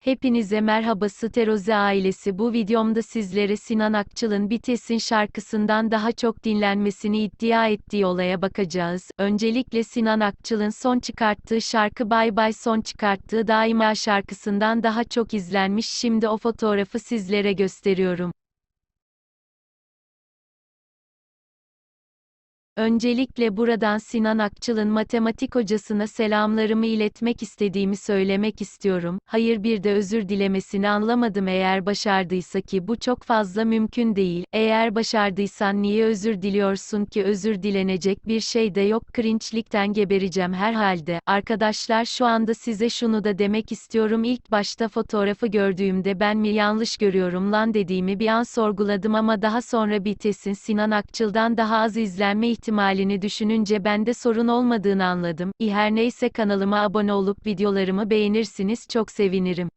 Hepinize merhaba Steroze ailesi bu videomda sizlere Sinan Akçıl'ın Bites'in şarkısından daha çok dinlenmesini iddia ettiği olaya bakacağız. Öncelikle Sinan Akçıl'ın son çıkarttığı şarkı Bay Bay son çıkarttığı Daima şarkısından daha çok izlenmiş şimdi o fotoğrafı sizlere gösteriyorum. Öncelikle buradan Sinan Akçıl'ın matematik hocasına selamlarımı iletmek istediğimi söylemek istiyorum. Hayır bir de özür dilemesini anlamadım eğer başardıysa ki bu çok fazla mümkün değil. Eğer başardıysan niye özür diliyorsun ki özür dilenecek bir şey de yok. Cringe'likten gebereceğim herhalde. Arkadaşlar şu anda size şunu da demek istiyorum. İlk başta fotoğrafı gördüğümde ben mi yanlış görüyorum lan dediğimi bir an sorguladım ama daha sonra Bites'in Sinan Akçıl'dan daha az izlenme ihtimalini düşününce bende sorun olmadığını anladım. İ her neyse kanalıma abone olup videolarımı beğenirsiniz çok sevinirim.